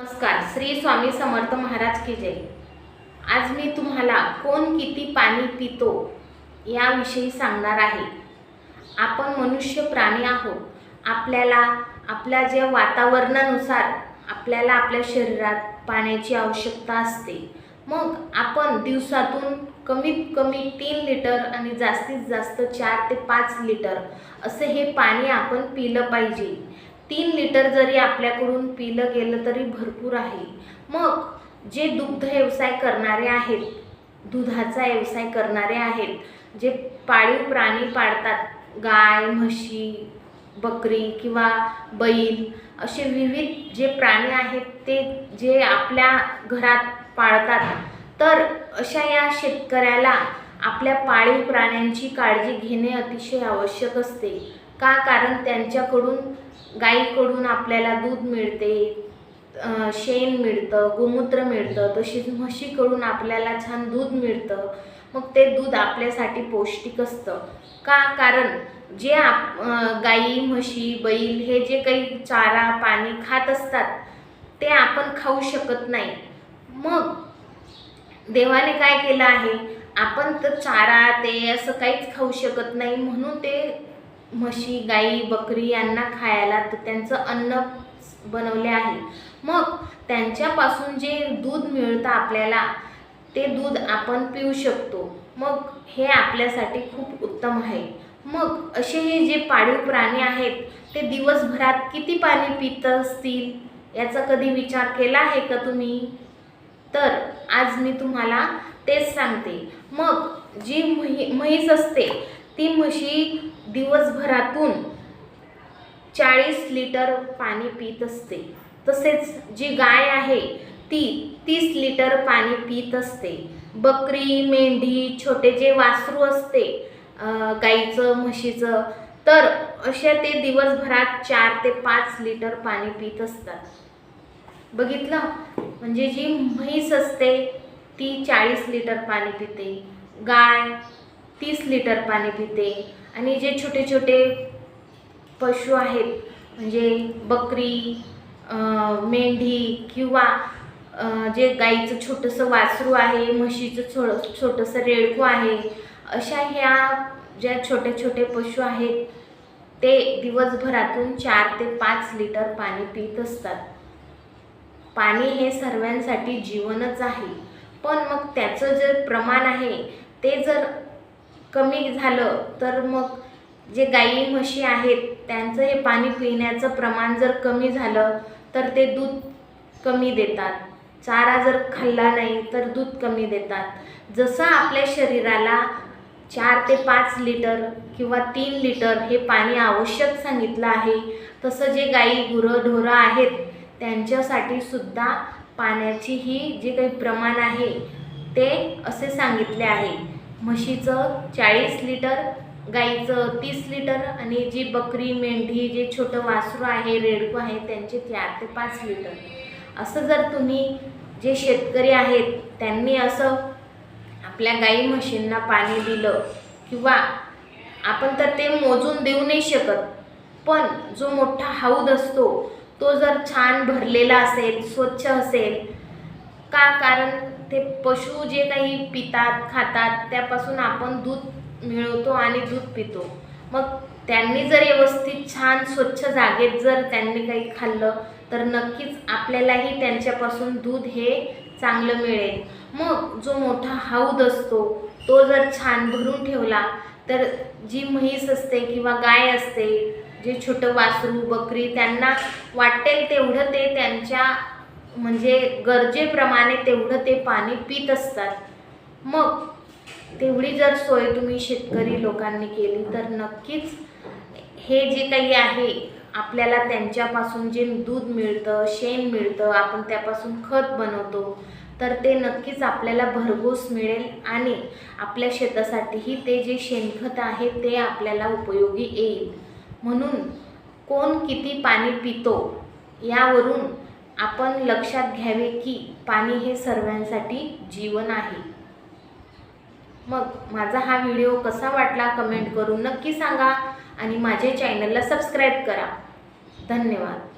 नमस्कार श्री स्वामी समर्थ महाराज की जय. आज मी तुम्हाला कोण किती पाणी पितो याविषयी सांगणार आहे. आपण मनुष्य प्राणी आहोत. आपल्याला आपल्या ज्या वातावरणानुसार आपल्याला आपल्या शरीरात पाण्याची आवश्यकता असते. मग आपण दिवसातून कमीत कमी तीन लिटर आणि जास्तीत जास्त चार ते पाच लिटर असे हे पाणी आपण पिलं पाहिजे. तीन लिटर जरी आपल्याकडून पिलं गेलं तरी भरपूर आहे. मग जे दुग्ध व्यवसाय करणारे आहेत दुधाचा व्यवसाय करणारे आहेत जे पाळीव प्राणी पाळतात गाय म्हशी बकरी किंवा बैल असे विविध जे प्राणी आहेत ते जे आपल्या घरात पाळतात तर अशा या शेतकऱ्याला आपल्या पाळीव प्राण्यांची काळजी घेणे अतिशय आवश्यक असते. का? कारण त्यांच्याकडून गाईकडून आपल्याला दूध मिळते शेण मिळतं गोमूत्र मिळतं तशीच म्हशीकडून आपल्याला छान दूध मिळतं. मग ते दूध आपल्यासाठी पौष्टिक असतं. का? कारण जे आप गाई म्हशी बैल हे जे काही चारा पाणी खात असतात ते आपण खाऊ शकत नाही. मग देवाने काय केलं आहे? आपण तर चारा ते असं काहीच खाऊ शकत नाही म्हणून ते म्हशी गाई बकरी यांना खायला तर त्यांचं अन्न बनवले आहे. मग त्यांच्यापासून जे दूध मिळतं आपल्याला ते दूध आपण पिऊ शकतो. मग हे आपल्यासाठी खूप उत्तम आहे. मग असे हे जे पाळीव प्राणी आहेत ते दिवसभरात किती पाणी पित असतील याचा कधी विचार केला आहे का तुम्ही? तर आज मी तुम्हाला तेच सांगते. मग जी म्हही म्हैस असते ती म्हशी दिवसभरातून चाळीस लिटर पाणी पित असते. तसेच जी गाय आहे ती तीस लिटर पाणी पित असते. बकरी मेंढी छोटे जे वासरू असते गाईचं म्हशीचं तर अशा ते दिवसभरात चार ते पाच लिटर पाणी पित असतात. बघितलं? म्हणजे जी म्हैस असते ती चाळीस लिटर पाणी पिते. गाय तीस लिटर पाणी पिते. आणि जे छोटे छोटे पशु आहेत म्हणजे बकरी मेंढी किंवा जे गाईचं छोटंसं वासरू आहे म्हशीचं छो छोटंसं रेडकू आहे अशा ह्या ज्या छोटे छोटे पशु आहेत ते दिवसभरातून चार ते पाच लिटर पाणी पित असतात. पाणी हे सर्वांसाठी जीवनच आहे. पण मग त्याचं जे प्रमाण आहे ते जर कमी झालं तर मग जे गाई म्हशी आहेत त्यांचं हे पाणी पिण्याचं प्रमाण जर कमी झालं तर ते दूध कमी देतात. चारा जर खाल्ला नाही तर दूध कमी देतात. जसं आपल्या शरीराला चार ते पाच लिटर किंवा तीन लिटर हे पाणी आवश्यक सांगितलं आहे तसं जे गाई गुरं ढोरं आहेत त्यांच्यासाठी सुद्धा पाण्याची ही जे काही प्रमाण आहे ते असे सांगितले आहे. म्हशीचं चाळीस लिटर गाईचं तीस लिटर आणि जी बकरी मेंढी जे छोटं वासरू आहे रेडकू आहे त्यांचे चार ते पाच लिटर. असं जर तुम्ही जे शेतकरी आहेत त्यांनी असं आपल्या गाई म्हशींना पाणी दिलं किंवा आपण तर ते मोजून देऊ नाही शकत पण जो मोठा हौद असतो तो जर छान भरलेला असेल स्वच्छ असेल का? कारण ते पशु जे काही पितात खातात त्यापासून आपण दूध मिळवतो आणि दूध पितो. मग त्यांनी जर व्यवस्थित छान स्वच्छ जागेत जर त्यांनी काही खाल्लं तर नक्कीच आपल्यालाही त्यांच्यापासून दूध हे चांगलं मिळेल. मग जो मोठा हौद असतो तो जर छान भरून ठेवला तर जी म्हैस असते किंवा गाय असते जे छोटं वासरू बकरी त्यांना वाटेल तेवढं ते त्यांच्या म्हणजे गरजेप्रमाणे तेवढं ते पाणी पित असतात. मग तेवढी जर सोय तुम्ही शेतकरी लोकांनी केली तर नक्कीच हे जे काही आहे आपल्याला त्यांच्यापासून जे दूध मिळतं शेण मिळतं आपण त्यापासून खत बनवतो तर ते नक्कीच आपल्याला भरघोस मिळेल आणि आपल्या शेतासाठीही ते जे शेणखत आहे ते आपल्याला उपयोगी येईल. म्हणून कोण किती पाणी पितो यावरून आपण लक्षात घ्यावे की पाणी हे सर्वांसाठी जीवन आहे. मग माझा हा व्हिडिओ कसा वाटला कमेंट करून नक्की सांगा आणि माझ्या चॅनलला सबस्क्राईब करा. धन्यवाद.